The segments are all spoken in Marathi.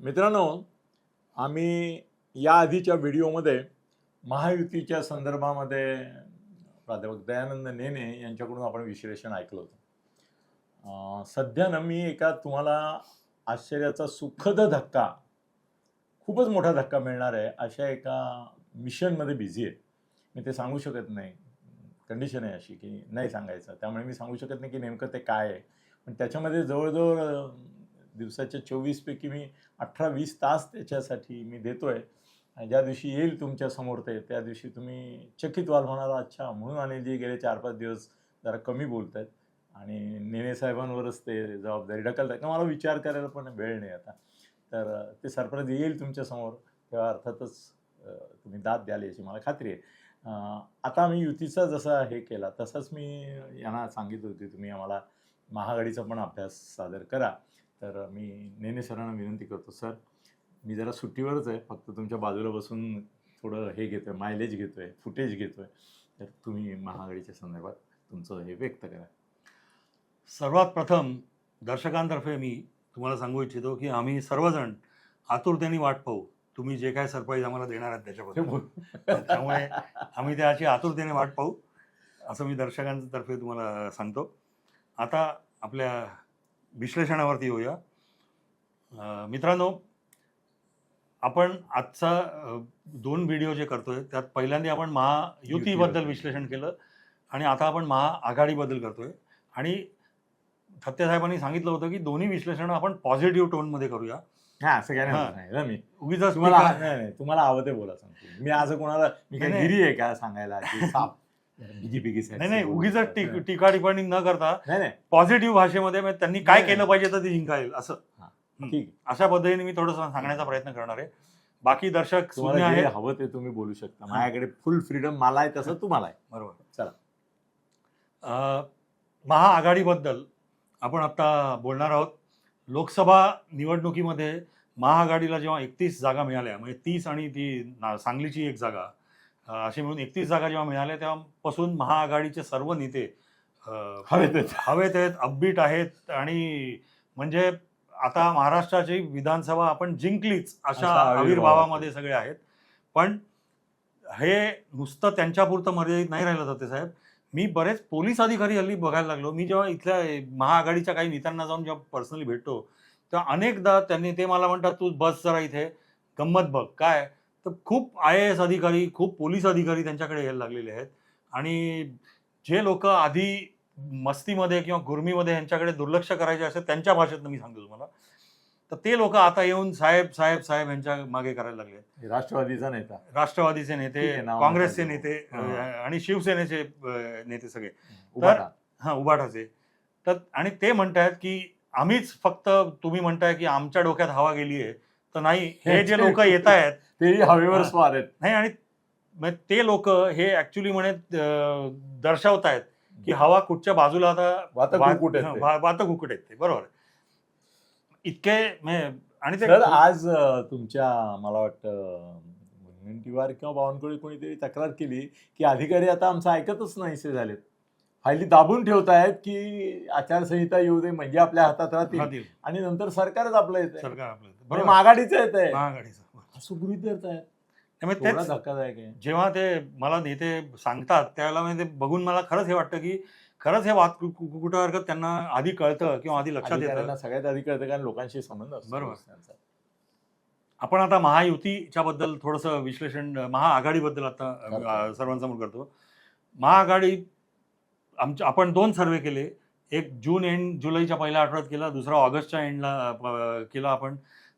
मित्रांनो आम्ही या आधीच्या व्हिडिओमध्ये महायुतीच्या संदर्भामध्ये प्राध्यापक दयानंद नेने यांच्याकडून आपण विश्लेषण ऐकलं होतं. सध्या ना मी एका तुम्हाला आश्चर्याचा सुखद धक्का खूपच मोठा धक्का मिळणार आहे अशा एका मिशनमध्ये बिझी आहे. मी ते सांगू शकत नाही. कंडिशन आहे अशी की नाही सांगायचं. त्यामुळे मी सांगू शकत नाही की नेमकं ते काय आहे. पण त्याच्यामध्ये जवळजवळ दिवसाच्या चोवीसपैकी मी अठरा वीस तास त्याच्यासाठी मी देतो आहे ज्या दिवशी येईल तुमच्यासमोर ते त्या दिवशी तुम्ही चकित व्हाल म्हणाला अच्छा म्हणून अनिलजी गेले चार पाच दिवस जरा कमी बोलत आहेत आणि नेने साहेबांवरच ते जबाबदारी ढकलतात का मला विचार करायला पण वेळ नाही आता. तर ते सरप्राईज येईल तुमच्यासमोर तेव्हा अर्थातच तुम्ही दाद द्याल याची मला खात्री आहे. आता आम्ही युतीचा जसा हे केला तसंच मी यांना सांगितलं होती तुम्ही आम्हाला महाआघाडीचा पण अभ्यास सादर करा. तर मी नेने सरांना विनंती करतो सर मी जरा सुट्टीवरच आहे फक्त तुमच्या बाजूला बसून थोडं हे घेतोय मायलेज घेतोय फुटेज घेतोय. तर तुम्ही महाआघाडीच्या संदर्भात तुमचं हे व्यक्त करा. सर्वात प्रथम दर्शकांतर्फे मी तुम्हाला सांगू इच्छितो की आम्ही सर्वजण आतुरतेने वाट पाहू. तुम्ही जे काय सरप्राईज आम्हाला देणार आहात हे. त्याच्याबद्दल बोल. त्यामुळे आम्ही त्याची आतुरतेने वाट पाहू असं मी दर्शकांतर्फे तुम्हाला सांगतो. आता आपल्या विश्लेषणावरती येऊया. मित्रांनो आपण आजचा दोन व्हिडिओ जे करतोय त्यात पहिल्यांदा आपण महायुतीबद्दल युतीबद्दल. विश्लेषण केलं आणि आता आपण महाआघाडीबद्दल करतोय. आणि सत्यसाहेबांनी सांगितलं होतं की दोन्ही विश्लेषण आपण पॉझिटिव्ह टोनमध्ये करूया. हा असं काय. नाही मी. उगीच तुम्हाला नाही नाही तुम्हाला हवं ते बोला सांगतो मी असं कोणाला मी. गिरी आहे का सांगायला? बीजेपी की नाही नाही उगीच टीका टिप्पणी न करता पॉझिटिव्ह भाषेमध्ये त्यांनी काय केलं. पाहिजे तर ते जिंका येईल असं. अशा पद्धतीने मी थोडंसं सांगण्याचा प्रयत्न करणार आहे. बाकी दर्शक हवं ते तुम्ही बोलू शकता. माझ्याकडे फुल फ्रीडम मला आहे तसं तुम्हाला आहे बरोबर. चला. अं, महाआघाडीबद्दल आपण आता बोलणार आहोत. लोकसभा निवडणुकीमध्ये महाआघाडीला जेव्हा एकतीस जागा मिळाल्या म्हणजे तीस आणि ती सांगलीची एक जागा. अं, अशी मिळून एकतीस जागा जेव्हा मिळाल्या तेव्हापासून महाआघाडीचे सर्व नेते हवेत आहेत. हवेत आहेत अपबीट आहेत आणि म्हणजे आता महाराष्ट्राची विधानसभा आपण जिंकलीच अशा. आविर्भावामध्ये सगळे आहेत पण हे नुसतं त्यांच्यापुरतं मर्यादित नाही राहिलं जाते साहेब मी बरेच पोलीस अधिकारी हल्ली बघायला लागलो मी जेव्हा इथल्या महाआघाडीच्या काही नेत्यांना जाऊन जेव्हा पर्सनली भेटतो तेव्हा अनेकदा त्यांनी ते मला म्हणतात तू बस जरा इथे गंमत बघ काय तर खूप आय ए एस अधिकारी खूप पोलीस अधिकारी त्यांच्याकडे यायला लागलेले आहेत. आणि जे लोक आधी मस्तीमध्ये किंवा गुरमीमध्ये यांच्याकडे दुर्लक्ष करायचे असेल त्यांच्या भाषेत मी सांगतो तुम्हाला. तर ते लोक आता येऊन साहेब साहेब साहेब यांच्या मागे करायला लागले राष्ट्रवादीचा नेता. राष्ट्रवादीचे नेते काँग्रेसचे नेते आणि शिवसेनेचे नेते सगळे. तर-. हा उबाठाचे तर आणि ते म्हणतायत की आम्हीच फक्त तुम्ही म्हणताय की आमच्या डोक्यात हवा गेली आहे तर नाही हे जे लोक येत आहेत तेही हवेवर. स्वार आहेत नाही आणि ते लोक हे ऍक्च्युली म्हणे दर्शवतायत की हवा कुठच्या बाजूला आता वातं कुकुट आहेत हा, ते. वा- वातं कुकुट आहेत ते बरोबर इतके आणि ते आज तुमच्या मला वाटतं मुनगंटीवार किंवा बावनकुळे कोणीतरी तक्रार केली की अधिकारी आता आमचं ऐकतच नाहीसे झालेत फायली दाबून ठेवतायत की आचारसंहिता येऊ दे म्हणजे आपल्या हातात राहतील. आणि नंतर सरकारच आपलं येत सरकार आपलं बरोबर. माघाडीचं येत आहे महाआघाडीचं असं गृहित त्यामुळे थोडा तेच धक्कादायक आहे. जेव्हा ते मला नेते सांगतात त्यावेळेला म्हणजे ते बघून मला खरंच हे वाटतं की खरंच हे वाद कु- कु- कुकुटासारखं त्यांना आधी कळतं किंवा आधी लक्षात येतं. अधिकाऱ्यांना सगळ्यात आधी कळतं कारण लोकांशी संबंध असतो. बरोबर. त्यांचा. आपण आता महायुतीच्या बद्दल थोडंसं विश्लेषण महाआघाडीबद्दल आता. अ, सर्वांसमोर करतो. महाआघाडी आमच्या आपण दोन सर्वे केले. एक जून एंड जुलैच्या पहिल्या आठवड्यात केला दुसरा ऑगस्टच्या एंडला अ, केला आपण.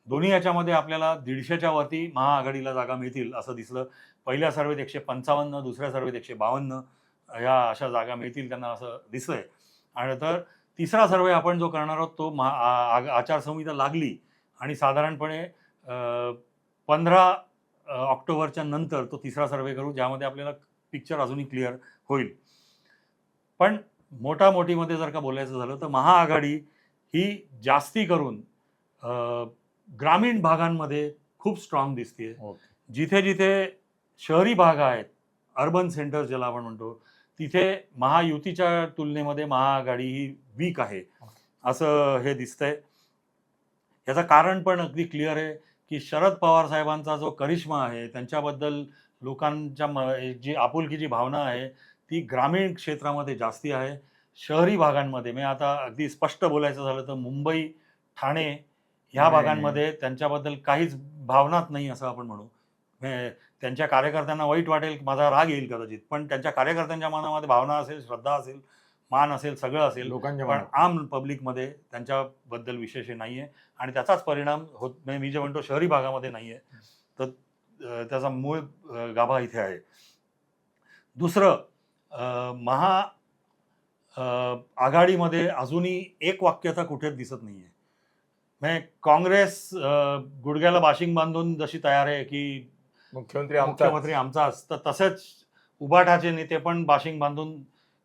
दोन्ही याच्यामध्ये आपल्याला दीडशेच्या वरती महाआघाडीला जागा मिळतील असं दिसलं. पहिल्या सर्वेत एकशे पंचावन्न दुसऱ्या सर्वेत एकशे बावन्न ह्या अशा जागा मिळतील त्यांना असं दिसतंय. आणि तर तिसरा सर्वे आपण जो करणार आहोत तो महा आ- आचारसंहिता लागली आणि साधारणपणे पंधरा ऑक्टोबरच्या नंतर तो तिसरा सर्वे करू ज्यामध्ये आपल्याला पिक्चर अजूनही क्लिअर होईल. पण मोठामोठीमध्ये जर का बोलायचं झालं तर महाआघाडी ही जास्ती करून ग्रामीण भागांमध्ये खूप स्ट्रॉंग दिसते. जिथे जिथे शहरी भाग आहेत अर्बन सेंटर्स ज्याला आपण म्हणतो तिथे महायुतीच्या तुलनेमध्ये महाआघाडी ही वीक आहे. असं हे दिसतंय. याचं कारण पण अगदी क्लिअर आहे की शरद पवार साहेबांचा जो करिश्मा आहे त्यांच्याबद्दल लोकांच्या म- जी आपुलकीची भावना आहे ती ग्रामीण क्षेत्रामध्ये जास्ती आहे. शहरी भागांमध्ये मी आता अगदी स्पष्ट बोलायचं झालं तर मुंबई ठाणे ह्या नाही. भागांमध्ये त्यांच्याबद्दल काहीच भावनाच नाही असं आपण म्हणू त्यांच्या कार्यकर्त्यांना वाईट वाटेल माझा राग येईल कदाचित पण त्यांच्या कार्यकर्त्यांच्या मनामध्ये भावना असेल श्रद्धा असेल मान असेल सगळं असेल लोकांच्या पण. आम पब्लिकमध्ये त्यांच्याबद्दल विशेष हे नाहीये आणि त्याचाच परिणाम होत म्हणजे मी जे म्हणतो शहरी भागामध्ये नाहीये तर अं, त्याचा मूळ गाभा इथे आहे दुसरं महा आघाडीमध्ये अजूनही एक वाक्यता कुठेच दिसत नाहीये म्हणजे काँग्रेस गुडघ्याला बाशिंग बांधून जशी तयार आहे की मुख्यमंत्री आमचा मुख्यमंत्री आमचाच तर तसेच उबाठाचे नेते पण बाशिंग बांधून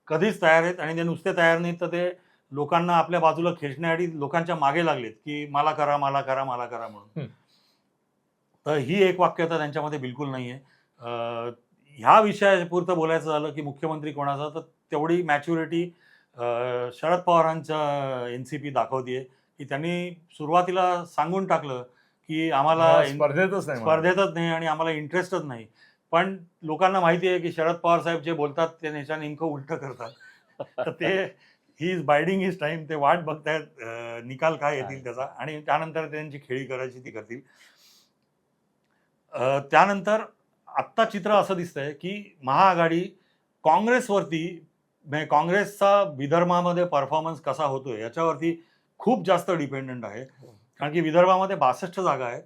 कधीच तयार आहेत आणि ते नुसते तयार नाहीत तर ते लोकांना आपल्या बाजूला खेचण्यासाठी लोकांच्या मागे लागलेत की मला करा मला करा मला करा म्हणून. तर ही एक वाक्यता त्यांच्यामध्ये बिलकुल नाही आहे ह्या विषयापुरतं बोलायचं झालं की मुख्यमंत्री कोणाचा तर तेवढी मॅच्युरिटी शरद पवारांच्या एन सी पी दाखवतीये. की त्यांनी सुरुवातीला सांगून टाकलं की आम्हाला स्पर्धेतच नाही स्पर्धेतच नाही आणि आम्हाला इंटरेस्टच नाही. पण लोकांना माहिती आहे की शरद पवार साहेब जे बोलतात ते नेच्या नेमकं उलट करतात. तर ते he is biding his time ते वाट बघतायत निकाल काय येतील त्याचा. आणि त्यानंतर त्यांची खेळी करायची ती करतील. त्यानंतर आत्ता चित्र असं दिसतंय की महाआघाडी काँग्रेसवरती म्हणजे काँग्रेसचा विदर्भामध्ये परफॉर्मन्स कसा होतोय याच्यावरती खूप जास्त डिपेंडंट आहे. कारण की विदर्भामध्ये बासष्ट जागा आहेत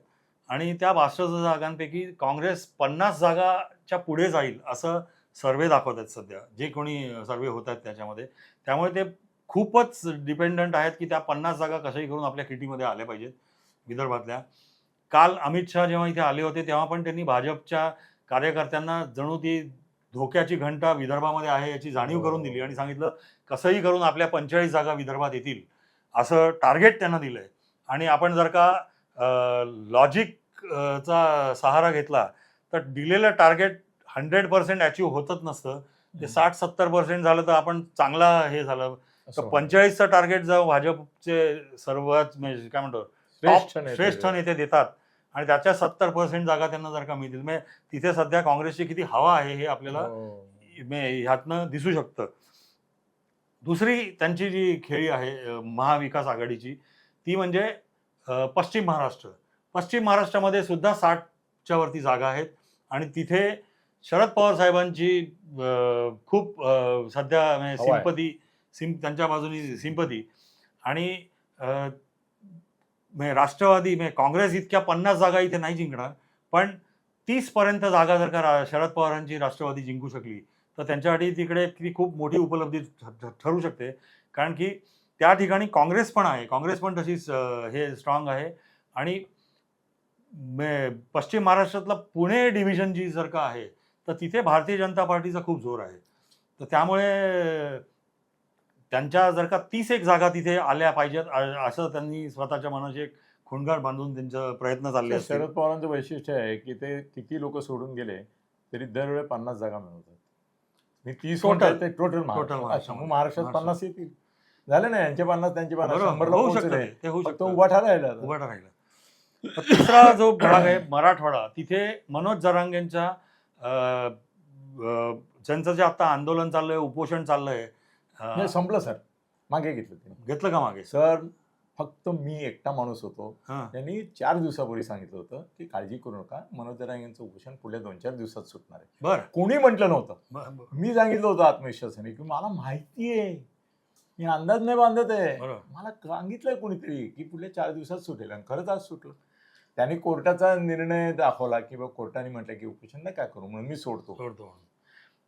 आणि त्या बासष्ट जागांपैकी काँग्रेस पन्नास जागाच्या पुढे जाईल असं सर्वे दाखवत आहेत सध्या. जे कोणी सर्वे होत आहेत त्याच्यामध्ये. त्यामुळे ते खूपच डिपेंडंट आहेत की त्या पन्नास जागा कशाही करून आपल्या किटीमध्ये आल्या पाहिजेत विदर्भातल्या. काल अमित शहा जेव्हा इथे आले होते तेव्हा पण त्यांनी भाजपच्या कार्यकर्त्यांना जणू ती धोक्याची घंटा विदर्भामध्ये आहे याची जाणीव करून दिली आणि सांगितलं कसंही करून आपल्या पंचेचाळीस जागा विदर्भात येतील. असं टार्गेट त्यांना दिलंय. आणि आपण जर का लॉजिक चा सहारा घेतला तर दिलेलं टार्गेट हंड्रेड पर्सेंट अचीव होतच नसतं. ते साठ सत्तर पर्सेंट झालं तर आपण चांगला हे झालं. तर पंचेचाळीसचं टार्गेट जर भाजपचे सर्वच म्हणजे काय म्हणतो श्रेष्ठ नेते. देतात. आणि त्याच्या सत्तर पर्सेंट जागा त्यांना जर का मिळतील म्हणजे तिथे सध्या काँग्रेसची किती हवा आहे हे आपल्याला हो. ह्यातनं दिसू शकतं. दुसरी त्यांची जी खेळी आहे महाविकास आघाडीची ती म्हणजे पश्चिम महाराष्ट्र पश्चिम महाराष्ट्रामध्ये सुद्धा साठच्या वरती जागा आहेत आणि तिथे शरद पवार साहेबांची खूप सध्या आहे. सिंपती सिम त्यांच्या बाजूनी सिंपती आणि म्हणजे राष्ट्रवादी म्हणजे काँग्रेस इतक्या पन्नास जागा इथे नाही जिंकणार पण तीस पर्यंत जागा जर का शरद पवारांची राष्ट्रवादी जिंकू शकली तर त्यांच्यासाठी तिकडे ती खूप मोठी उपलब्धी ठरू शकते. कारण की त्या ठिकाणी काँग्रेस पण आहे. काँग्रेस पण तशीच हे स्ट्रॉंग आहे. आणि मे- पश्चिम महाराष्ट्रातलं पुणे डिव्हिजन जी जर का आहे तर तिथे भारतीय जनता पार्टीचा खूप जोर आहे. तर त्यामुळे त्यांच्या जर का तीस एक जागा तिथे आल्या पाहिजेत असं त्यांनी स्वतःच्या मनाची एक खुणगार बांधून त्यांचा प्रयत्न चालले शरद पवारांचं वैशिष्ट्य आहे की ते किती लोक सोडून गेले तरी दरवेळी पन्नास जागा मिळवतात. मी तीस. टोटल टोटल महाराष्ट्रामध्ये. महाराष्ट्रात. पन्नास येतील. झाले ना यांचे पन्नास त्यांचे पन्नास. शंभरला होऊ शकतं शकतं. उभा. उभा राहिला. तिसरा जो भाग आहे मराठवाडा. तिथे मनोज जरांगेंच्या अं, अं, ज्यांचं जे आता आंदोलन चाललंय उपोषण चाललंय संपलं सर. मागे घेतलं घेतलं का मागे? सर फक्त मी एकटा माणूस होतो. हां. त्यांनी चार दिवसापूर्वी सांगितलं होतं की काळजी करू नका मनोज जरांगे यांचं उपोषण पुढल्या दोन चार दिवसात सुटणार आहे. बरं. कोणी म्हटलं नव्हतं. मी सांगितलं होतं आत्मविश्वासाने की मला माहिती आहे. मी अंदाज नाही बांधत आहे. बरोबर. मला सांगितलंय कोणीतरी की पुढल्या चार दिवसात सुटेल आणि खरंच आज सुटलं. त्यांनी कोर्टाचा निर्णय दाखवला की बा कोर्टाने म्हटलं की उपोषण काय करू म्हणून मी सोडतो. सोडतो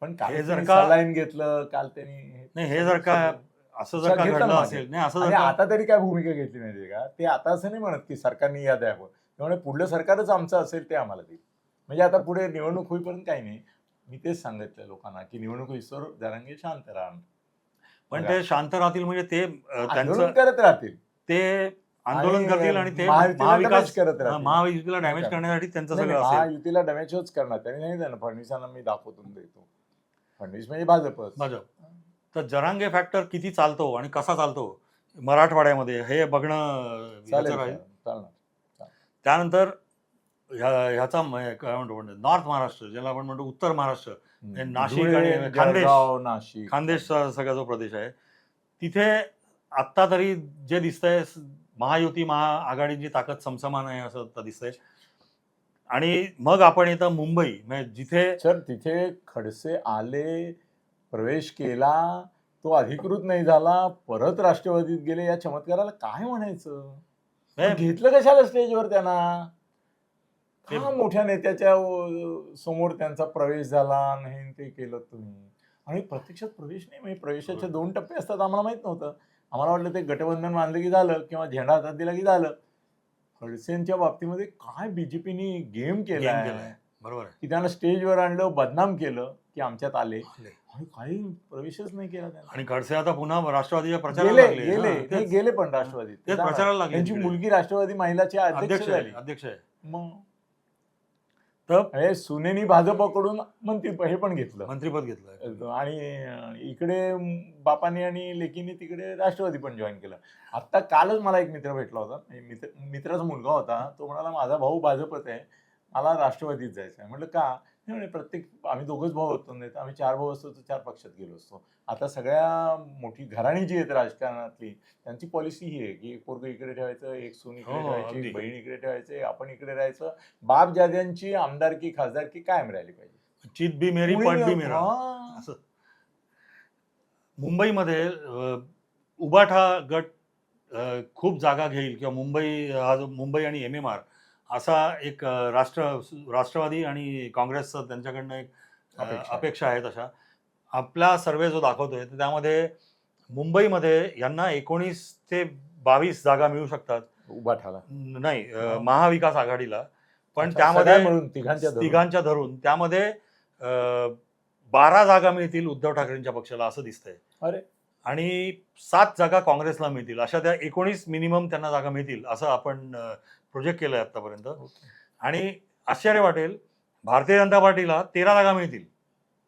पण काल हे जर जर का- लाईन घेतलं काल त्यांनी नाही हे जर का असं जर का घडलं. असेल नाही असं जर आणि का आता तरी काय भूमिका घेतली माहिती का? ते आता असं नाही म्हणत की सरकारने या द्यावं. त्यामुळे पुढलं सरकारच आमचं असेल ते आम्हाला देईल. म्हणजे आता पुढे निवडणूक होईपर्यंत काही नाही. मी तेच सांगितलं लोकांना की निवडणूक होईसर जरांगे शांत राहा पण ते शांत राहतील म्हणजे ते अं, आंदोलन त्यांचं करत राहतील. ते आंदोलन करतील आणि ते महायुतीला महाविकास damage करत हा, राहतील. महायुतीला डॅमेज नाही, करण्यासाठी त्यांचं नाही, सगळं नाही, असेल. महायुतीला डॅमेजच करणार. त्यांनी नाही देणार. फडणवीसांना मी दाखवतून देतो. फडणवीस म्हणजे भाजपच. भाजप. तर जरांगे फॅक्टर किती चालतो आणि कसा चालतो मराठवाड्यामध्ये हे बघणं चालेल राहील त्यानंतर ह्या- ह्याचा म- काय म्हणतो आपण नॉर्थ महाराष्ट्र ज्याला आपण म्हणतो उत्तर महाराष्ट्र हे नाशिक धुळे, आणि खानदेश. जळगाव, नाशिक. खानदेशचा सगळा जो प्रदेश आहे तिथे आत्ता तरी जे दिसतंय स- महायुती महाआघाडीची ताकद समसमान आहे असं आता दिसतंय. आणि मग आपण इथं मुंबई म्हणजे जिथे सर तिथे खडसे आले प्रवेश केला तो अधिकृत नाही झाला परत राष्ट्रवादीत गेले या चमत्काराला काय म्हणायचं? घेतलं कशाला स्टेजवर त्यांना? मोठ्या नेत्याच्या समोर त्यांचा प्रवेश झाला नाही ते केलं तुम्ही? आणि प्रत्यक्षात प्रवेश नाही म्हणजे प्रवेशाचे दोन टप्पे असतात आम्हाला माहीत नव्हतं. आम्हाला वाटलं ते गटबंधन बांधलं की झालं किंवा झेंडा हातात दिला की झालं. खडसेंच्या बाबतीमध्ये काय बीजेपीने गेम केला. बरोबर की त्यांना स्टेजवर आणलं बदनाम केलं की आमच्यात आले. आणि काही प्रवेशच नाही केला त्यांना. आणि खडसे आता पुन्हा राष्ट्रवादीच्या प्रचाराला गेले लागले. गेले हा, नाही, तेच. गेले पण राष्ट्रवादीत. तेच प्रचाराला लागले त्यांची तिकडे. मुलगी राष्ट्रवादी महिलाची अध्यक्ष अध्यक्ष झाली. आहे अध्यक्ष आहे. मग? तर हे सुनेनी भाजपकडून मंत्री हे पण घेतलं. मंत्रीपद घेतलं. आणि अं, इकडे बापाने आणि लेकीने तिकडे राष्ट्रवादी पण जॉईन केलं. आता कालच मला एक मित्र भेटला होता. म्हणजे मित्र मित्राचा मुलगा होता. तो म्हणाला माझा भाऊ भाजपत आहे. मला राष्ट्रवादीत जायचं आहे म्हटलं का? नाही म्हणे प्रत्येक आम्ही दोघंच भाऊ होतो नाही तर आम्ही चार भाऊ असतो तर चार पक्षात गेलो असतो. आता सगळ्या मोठी घराणी जी आहेत राजकारणातली त्यांची पॉलिसी ही आहे की एक पोरग इकडे ठेवायचं एक सून इकडे हो, ठेवायची अगदी. एक बहीण इकडे ठेवायचे आपण इकडे राहायचं. बाप जाद्यांची आमदारकी खासदारकी कायम राहिली पाहिजे. चित बी मेरी पट बी मेरा. हा. असं. मुंबईमध्ये उबाठा गट खूप जागा घेईल किंवा मुंबई हा जो मुंबई आणि एम एम आर असा एक राष्ट्र राष्ट्रवादी आणि काँग्रेसचं त्यांच्याकडनं एक अपेक्षा आहे. तशा आपला सर्वे जो दाखवतोय तर त्यामध्ये मुंबईमध्ये यांना एकोणीस ते बावीस जागा मिळू शकतात उभाठाला नाही अ, हा. महाविकास आघाडीला पण त्यामध्ये तिघांच्या धरून. त्यामध्ये बारा जागा मिळतील उद्धव ठाकरेंच्या पक्षाला असं दिसतंय अरे. आणि सात जागा काँग्रेसला मिळतील अशा त्या एकोणीस मिनिमम त्यांना जागा मिळतील असं आपण प्रोजेक्ट केलंय आतापर्यंत. आणि आश्चर्य वाटेल भारतीय जनता पार्टीला तेरा जागा मिळतील.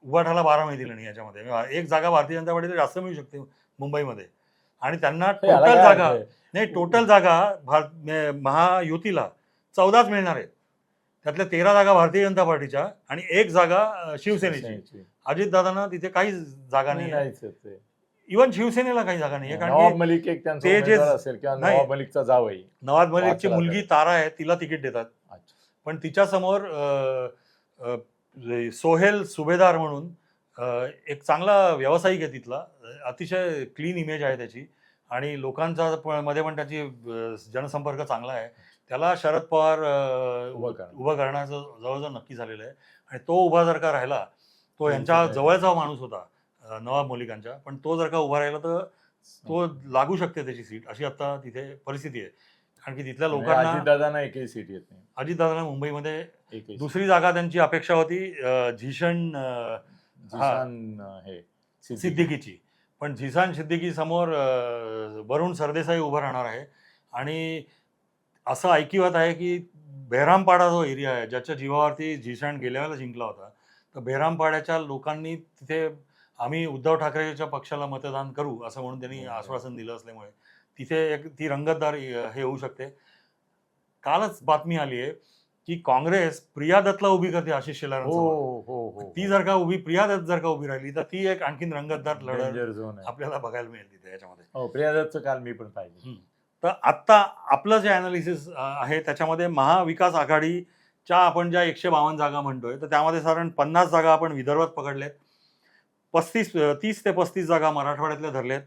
उभाठाला बारा मिळतील आणि याच्यामध्ये. एक जागा भारतीय जनता पार्टीला जास्त मिळू शकते मुंबईमध्ये. आणि त्यांना हे टोटल जागा आहे? नाही टोटल जागा भार म- महायुतीला चौदाच मिळणार आहेत. त्यातल्या तेरा जागा भारतीय जनता पार्टीच्या आणि एक जागा शिवसेनेची. अजितदादांना तिथे काही जागा नाही, आहे. इव्हन शिवसेनेला काही जागा नाही. कारण नवाब मलिक एक त्यांचा ते जे- असेल किंवा. नवाब मलिकचा जावई. नवाज मलिकची मुलगी तारा आहे तिला तिकीट देतात. पण तिच्या समोर सोहेल सुभेदार म्हणून एक चांगला व्यावसायिक आहे तिथला. अतिशय क्लीन इमेज आहे त्याची. आणि लोकांचा मध्ये पण त्याची जनसंपर्क चांगला आहे. त्याला शरद पवार उभं करण्याचं जवळजवळ नक्की झालेलं आहे. आणि तो उभा जर का राहिला तो यांच्या? जवळचा माणूस होता. नवाब मलिकांच्या. पण तो जर का उभा राहिला तर तो लागू शकते त्याची सीट. अशी आता तिथे परिस्थिती आहे. कारण की तिथल्या लोकांना अजितदादांना एकही सीट येत नाही. अजितदादांना मुंबईमध्ये. दुसरी जागा त्यांची अपेक्षा होती झिशन हे सिद्दीकी. सिद्दीकीची. पण झिसान सिद्दीकी समोर वरुण सरदेसाई उभं राहणार आहे. आणि असं ऐकिवात आहे की बेहरामपाडा जो एरिया आहे ज्याच्या जीवावरती झिशान गेल्या वेळेला जिंकला होता तर बेहरामपाड्याच्या लोकांनी तिथे आम्ही उद्धव ठाकरेच्या पक्षाला मतदान करू असं म्हणून त्यांनी. आश्वासन दिलं असल्यामुळे. तिथे एक ती रंगतदार हे होऊ शकते. कालच बातमी आली आहे की काँग्रेस प्रिया दत्तला उभी करते आशिष हो शेलारांसमोर हो हो. ती जर का उभी प्रिया दत्त जर का उभी राहिली तर ती एक आणखीन रंगतदार लढत आपल्याला बघायला मिळेल तिथे याच्यामध्ये. हो प्रियादत्तचं काल मी पण पाहिजे तर आत्ता आपलं जे अनालिसिस आहे त्याच्यामध्ये महाविकास आघाडीच्या आपण ज्या एकशे बावन्न जागा म्हणतोय तर त्यामध्ये साधारण पन्नास जागा आपण विदर्भात पकडल्यात पस्तीस तीस ते पस्तीस जागा मराठवाड्यातल्या धरल्यात.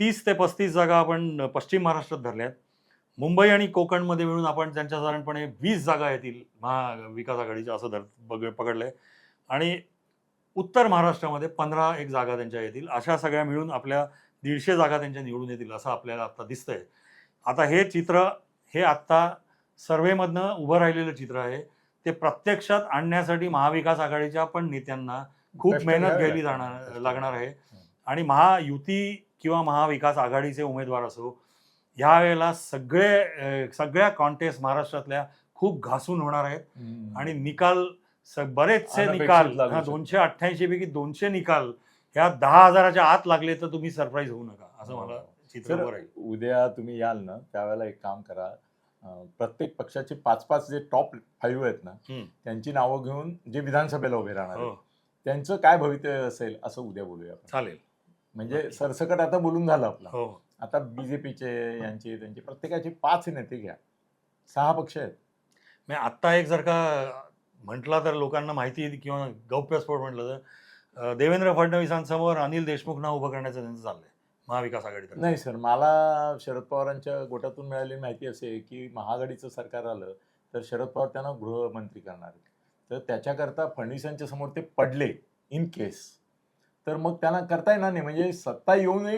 तीस ते पस्तीस जागा आपण पश्चिम महाराष्ट्रात धरल्यात. मुंबई आणि कोकणमध्ये मिळून आपण त्यांच्या साधारणपणे वीस जागा येतील महाविकास आघाडीच्या असं धर पक पकडलं आहे आणि उत्तर महाराष्ट्रामध्ये पंधरा एक जागा त्यांच्या येतील. अशा सगळ्या मिळून आपल्या दीडशे जागा त्यांच्या निवडून येतील असं आपल्याला आता दिसतंय. आता हे चित्र हे आत्ता सर्वेमधनं उभं राहिलेलं चित्र आहे. ते प्रत्यक्षात आणण्यासाठी महाविकास आघाडीच्या पण नेत्यांना खूप मेहनत घ्यायली. जाणार लागणार आहे. आणि महायुती किंवा महाविकास आघाडीचे उमेदवार असो ह्या वेळेला सगळे सगळ्या कॉन्टेस्ट महाराष्ट्रातल्या खूप घासून होणार आहेत. आणि निकाल बरेचसे निकाल. दोनशे अठ्ठ्याऐंशी पैकी दोनशे निकाल ह्या दहा हजाराच्या आत लागले तर तुम्ही सरप्राईज होऊ नका असं मला चित्र उद्या तुम्ही याल ना त्यावेळेला एक काम करा प्रत्येक पक्षाचे पाच पाच जे टॉप फाईव्ह आहेत ना. त्यांची नावं घेऊन जे विधानसभेला उभे राहणार त्यांचं काय भवितव्य असेल असं उद्या बोलूया आपण. चालेल. म्हणजे. सरसकट आता बोलून झालं आपलं. हो आता बीजेपीचे यांचे त्यांचे प्रत्येकाचे पाच नेते घ्या. सहा पक्ष आहेत. मी आत्ता एक जर का म्हटला तर लोकांना माहिती किंवा गौप्यस्फोट म्हटलं तर देवेंद्र फडणवीसांसमोर अनिल देशमुख नाव उभं करण्याचं त्यांचं चाललंय महाविकास आघाडीतर्फे नाही सर मला शरद पवारांच्या गोटातून मिळालेली माहिती असे की महाआघाडीचं सरकार आलं तर शरद पवार त्यांना गृहमंत्री करणार आहेत. तर त्याच्याकरता फडणवीसांच्या समोर ते पडले इन केस तर मग त्यांना करता येणार नाही म्हणजे सत्ता येऊनही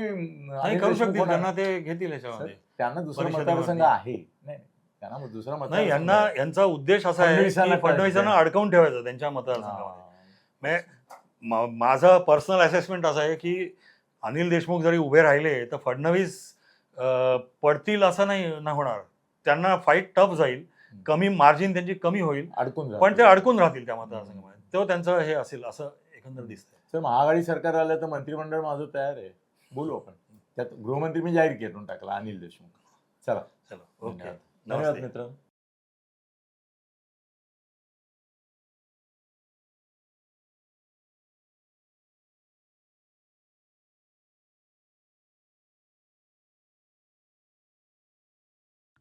करू शकतील होणार. त्यांना ते घेतील याच्यामध्ये त्यांना दुसरा. मतदारसंघ आहे नाही. त्यांना दुसरा नाही मतदारसंघ यांना. यांचा उद्देश असा आहे फडणवीसांना अडकवून ठेवायचं त्यांच्या मतदारसंघामध्ये. म्हणजे मा- माझं पर्सनल असेसमेंट असं आहे की अनिल देशमुख जरी उभे राहिले तर फडणवीस पडतील असं नाही ना होणार त्यांना फाईट टफ जाईल कमी मार्जिन त्यांची कमी होईल अडकून पण ते. अडकून राहतील त्या मतदारसंघामध्ये. तो त्यांचं हे असेल असं एकंदर दिसतंय. सर महाआघाडी सरकार आलं तर मंत्रिमंडळ माझं तयार आहे. बोलू आपण. त्यात गृहमंत्री मी जाहीर करून टाकला अनिल देशमुख. चला. चलो. ओके. धन्यवाद. मित्र